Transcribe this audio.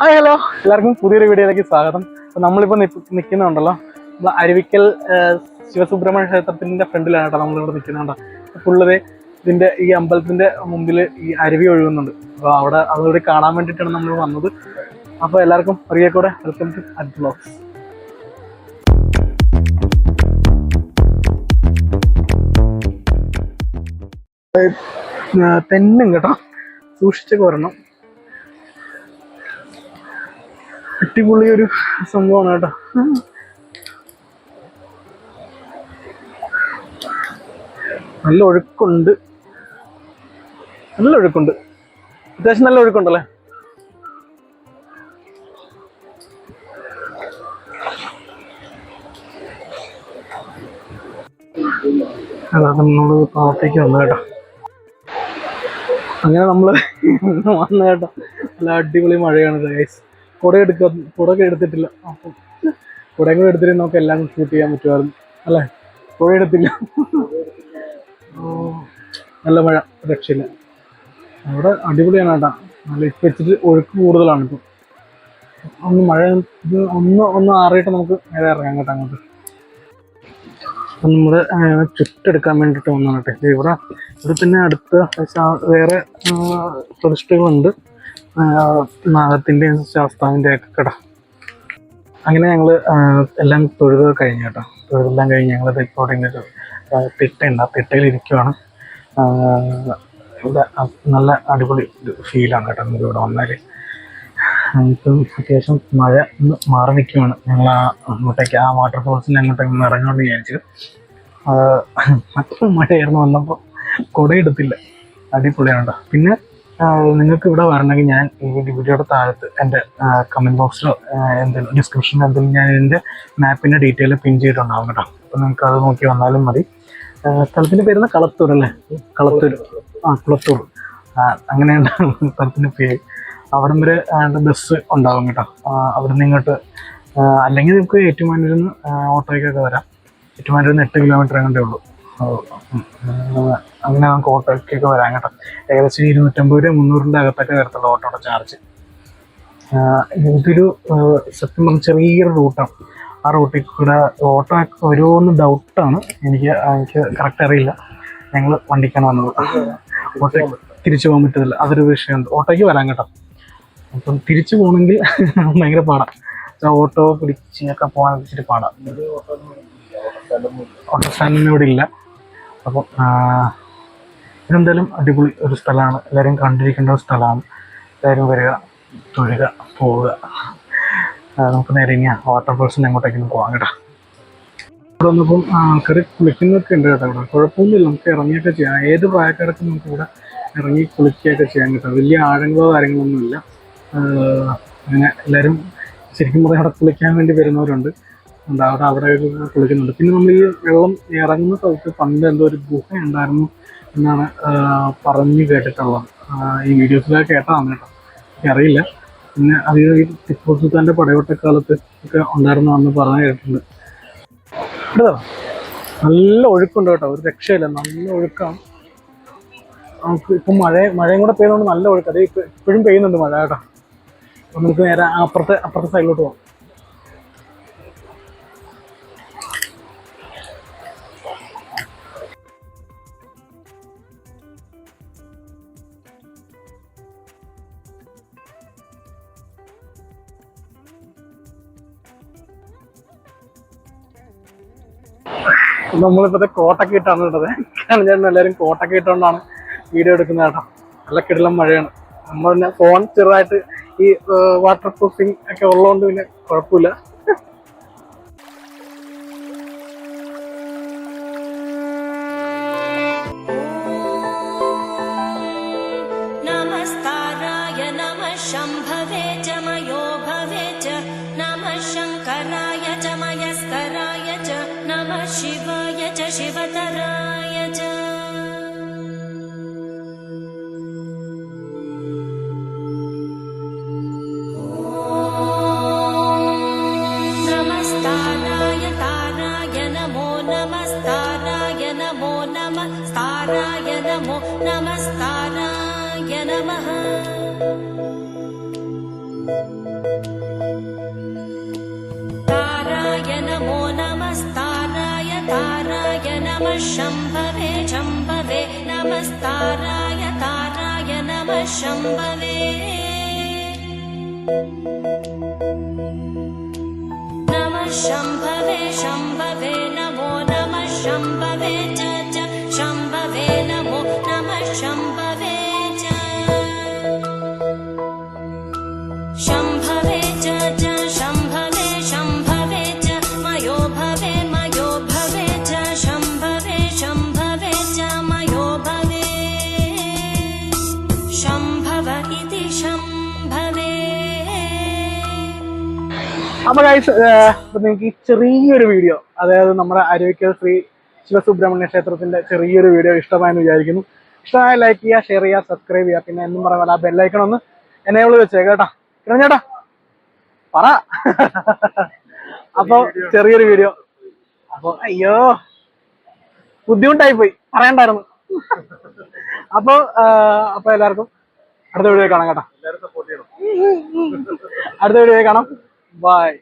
Hi hello. എല്ലാവർക്കും പുതിയൊരു വീഡിയോയിലേക്ക് സ്വാഗതം. നമ്മളിപ്പോ നിൽക്കുന്നുണ്ടല്ലോ നമ്മൾ അരുവിക്കൽ ശിവസുബ്രഹ്മണ്യ ക്ഷേത്രത്തിന്റെ ഫ്രണ്ടിലാണ് കേട്ടോ നമ്മളിവിടെ നിൽക്കുന്നുണ്ടോ ഫുള്ളത് ഇതിന്റെ ഈ അമ്പലത്തിന്റെ മുമ്പിൽ ഈ അരുവി ഒഴുകുന്നുണ്ട്. അപ്പൊ അവിടെ അതുകൂടി കാണാൻ വേണ്ടിയിട്ടാണ് നമ്മൾ വന്നത്. അപ്പൊ എല്ലാവർക്കും ഒരിക്കൽ കൂടെ വെൽക്കം ടു അറ്റ് ബ്ലോഗ്സ് തെന്നും കേട്ടോ. സൂക്ഷിച്ചൊക്കെ വരണം അടിപൊളി ഒരു സംഭവമാണ് കേട്ടോ. നല്ല ഒഴുക്കുണ്ട്. നല്ല ഒഴുക്കുണ്ട്. അത്യാവശ്യം നല്ല ഒഴുക്കുണ്ടല്ലേ? അതാ നമ്മൾ വന്നു കേട്ടോ. അങ്ങനെ നമ്മൾ വന്നു കേട്ടോ. നല്ല അടിപൊളി മഴയാണ് ഗൈസ് കുട എടുക്ക കുടൊക്കെ എടുത്തിട്ടില്ല. അപ്പം കുടയും കൂടെ എടുത്തിട്ട് നമുക്ക് എല്ലാം ഷൂട്ട് ചെയ്യാൻ പറ്റുമായിരുന്നു. അല്ലേ? കുട എടുത്തില്ല. നല്ല മഴ രക്ഷയില്ല അവിടെ അടിപൊളിയാണ് കേട്ടാ. നല്ല ഇപ്പം വെച്ചിട്ട് ഒഴുക്ക് കൂടുതലാണ് ഇപ്പം. ഒന്ന് മഴ ഒന്ന് ഒന്ന് ആറിയിട്ട് നമുക്ക് നേരെ ഇറങ്ങാം കേട്ടോ അങ്ങോട്ട്. അപ്പം നമ്മൾ ചുറ്റെടുക്കാൻ വേണ്ടിയിട്ട് വന്നാണ് കേട്ടോ. ഇവിടെ ഇവിടെ പിന്നെ അടുത്ത വേറെ പ്രതിഷ്ഠകളുണ്ട്. നാഗത്തിന്റെയും ശാസ്താവിന്റെ ഒക്കെ കട. അങ്ങനെ ഞങ്ങൾ എല്ലാം തൊഴുത് കഴിഞ്ഞു കേട്ടോ. തൊഴുതെല്ലാം കഴിഞ്ഞ് ഞങ്ങൾ ഇങ്ങനെ ഒരു, തിട്ടയുണ്ട്. ആ തിട്ടയിൽ ഇരിക്കുവാണ്. ഇവിടെ നല്ല അടിപൊളി ഫീലാണ് കേട്ടോ നമുക്ക് ഇവിടെ വന്നാൽ ഇപ്പം അത്യാവശ്യം മഴ ഒന്ന് മാറി നിൽക്കുകയാണ് ഞങ്ങൾ ആ അങ്ങോട്ടേക്ക് ആ വാട്ടർഫോൾസിന്റെ അങ്ങോട്ടേക്ക് ഒന്ന് ഇറങ്ങുമെന്ന് വിചാരിച്ചു. അത്ര മഴയായിരുന്നു വന്നപ്പോൾ കുടയെടുത്തില്ല. അടിപൊളിയാണ് കേട്ടോ. പിന്നെ നിങ്ങൾക്ക് ഇവിടെ വരണമെങ്കിൽ ഞാൻ ഈ വീഡിയോയുടെ താഴത്ത് എന്റെ കമന്റ് ബോക്സിലോ എന്തെങ്കിലും ഡിസ്ക്രിപ്ഷനിലോ എന്തെങ്കിലും ഞാൻ എന്റെ മാപ്പിന്റെ ഡീറ്റെയിൽ പിൻ ചെയ്തിട്ടുണ്ടാവും കേട്ടോ. അപ്പോൾ നിങ്ങൾക്ക് അത് നോക്കി വന്നാലും മതി. സ്ഥലത്തിന്റെ പേരുന്ന കളത്തൂർ അല്ലേ? കളത്തൂർ. ആ കുളത്തൂർ. അങ്ങനെയുള്ള സ്ഥലത്തിന്റെ പേര്. അവിടം വരെ ബസ് ഉണ്ടാവും കേട്ടോ. അവിടെ നിന്ന് ഇങ്ങോട്ട് അല്ലെങ്കിൽ നിങ്ങൾക്ക് ഏറ്റുമാനൂരിൽ നിന്ന് ഓട്ടോയ്ക്കൊക്കെ വരാം. ഏറ്റുമാനൂരിൽ നിന്ന് എട്ട് കിലോമീറ്റർ അങ്ങോട്ടേ ഉള്ളൂ. അങ്ങനെ നമുക്ക് ഓട്ടോയ്ക്കൊക്കെ വരാം കേട്ടോ. ഏകദേശം ഇരുന്നൂറ്റമ്പത് രൂപ മുന്നൂറിന്റെ അകത്തൊക്കെ വരത്തുള്ളൂ ഓട്ടോയുടെ ചാർജ് ഇതൊരു സത്യം പറഞ്ഞ ചെറിയൊരു റൂട്ടാണ് ആ റൂട്ടിൽ കൂടെ ഓട്ടോ വരുമോന്ന് ഡൗട്ടാണ് എനിക്ക് എനിക്ക് കറക്റ്റ് അറിയില്ല. ഞങ്ങൾ വണ്ടിക്കാണ് വന്നത്. ഓട്ടോ തിരിച്ചു പോകാൻ പറ്റത്തില്ല. അതൊരു വിഷയമുണ്ട്. ഓട്ടോയ്ക്ക് വരാൻ കേട്ടോ. അപ്പം തിരിച്ചു പോകണമെങ്കിൽ ഭയങ്കര പാടാണ് ഓട്ടോ പിടിച്ചൊക്കെ പോകാൻ വെച്ചിട്ട് പാടാം. ഓട്ടോ സ്റ്റാൻഡിനോടില്ല ഇല്ല. അപ്പം ആ, ഇതെന്തായാലും അടിപൊളി ഒരു സ്ഥലമാണ്. എല്ലാവരും കണ്ടിരിക്കേണ്ട ഒരു സ്ഥലമാണ്. എല്ലാവരും വരിക തൊഴുക പോവുക. നമുക്ക് നേരെ ഇനി വാട്ടർഫോൾസിന് അങ്ങോട്ടേക്ക് പോകാം കേട്ടോ. ഇവിടെ വന്നപ്പം ആൾക്കാർ കുളിക്കുന്നൊക്കെ ഉണ്ട് കേട്ടോ ഇവിടെ. കുഴപ്പമൊന്നുമില്ല നമുക്ക് ഇറങ്ങിയൊക്കെ ചെയ്യാം. ഏത് പ്രായക്കാർക്കും നമുക്ക് ഇവിടെ ഇറങ്ങി കുളിക്കുകയൊക്കെ ചെയ്യാൻ കേട്ടോ. വലിയ ആഴങ്ങളോ കാര്യങ്ങളൊന്നുമില്ല. അങ്ങനെ എല്ലാവരും ശരിക്കും പറഞ്ഞാൽ അവിടെ കുളിക്കാൻ വേണ്ടി വരുന്നവരുണ്ട്. ഉണ്ട് അവിടെ അവിടെ കുളിക്കുന്നുണ്ട്. പിന്നെ നമ്മൾ ഈ വെള്ളം ഇറങ്ങുന്ന സ്ഥലത്ത് പണ്ട് എന്തോ ഒരു ഗുഹ ഉണ്ടായിരുന്നു. എന്നാണ് പറഞ്ഞു കേട്ടിട്ടുള്ളത്. ഈ വീഡിയോസിലൊക്കെ കേട്ടതാണ് കേട്ടോ എനിക്കറിയില്ല. പിന്നെ അത് ഈ ടിപ്പു സുൽത്താന്റെ പടയോട്ടക്കാലത്ത് ഒക്കെ ഉണ്ടായിരുന്നതെന്ന് പറഞ്ഞു കേട്ടിട്ടുണ്ട്. കേട്ടോ നല്ല ഒഴുക്കുണ്ട് കേട്ടോ. ഒരു രക്ഷയില്ല. നല്ല ഒഴുക്കാണ്. നമുക്ക് ഇപ്പം മഴ മഴയും കൂടെ പെയ്യുന്നതുകൊണ്ട് നല്ല ഒഴുക്ക്. അതേ ഇപ്പം ഇപ്പോഴും പെയ്യുന്നുണ്ട് മഴ കേട്ടോ. അപ്പം നമുക്ക് നേരെ അപ്പുറത്തെ അപ്പുറത്തെ സൈഡിലോട്ട് പോകാം നമ്മളിപ്പോഴത്തെ കോട്ടൊക്കെ ഇട്ടാണ് ഇട്ടത് കാരണം ഞാൻ എല്ലാവരും കോട്ടൊക്കെ ഇട്ടുകൊണ്ടാണ് വീഡിയോ എടുക്കുന്നത് കേട്ടോ. നല്ല കിടലം മഴയാണ്. നമ്മൾ പിന്നെ ഫോൺ ചെറുതായിട്ട് ഈ വാട്ടർ പ്രൂഫിങ് ഒക്കെ ഉള്ളതുകൊണ്ട് പിന്നെ കുഴപ്പമില്ല. ശംഭവേ ഭവേ ശങ്കരായ ശിവ शिवतरा नमः शम्भवे शम्भवे नमस्ताराय ताराय नमः शम्भवे नमः शम्भवे शम्भवे नमो नमः शम्भवे च शम्भवे नमो नमः शम्भवे അപ്പൊ ഗൈസ് നിങ്ങൾക്ക് ഈ ചെറിയൊരു വീഡിയോ അതായത് നമ്മുടെ അരുവിക്കൽ ശ്രീ ശിവസുബ്രഹ്മണ്യ ക്ഷേത്രത്തിന്റെ ചെറിയൊരു വീഡിയോ ഇഷ്ടമായെന്ന് വിചാരിക്കുന്നു. ഇഷ്ടമായ ലൈക്ക് ചെയ്യുക ഷെയർ ചെയ്യുക സബ്സ്ക്രൈബ് ചെയ്യുക. പിന്നെ എന്നും പറയാൻ ആ ബെല്ലൈക്കൺ ഒന്ന് എനേബിൾ വെച്ചേ കേട്ടാ. ചേട്ടാ പറ. അപ്പൊ ചെറിയൊരു വീഡിയോ അപ്പൊ അയ്യോ ബുദ്ധിമുട്ടായി പോയി പറയണ്ടായിരുന്നു. അപ്പൊ അപ്പോൾ അപ്പൊ എല്ലാവർക്കും അടുത്ത വീഡിയോ കാണാം കേട്ടോ. അടുത്ത വീഡിയോ കാണാം. Bye.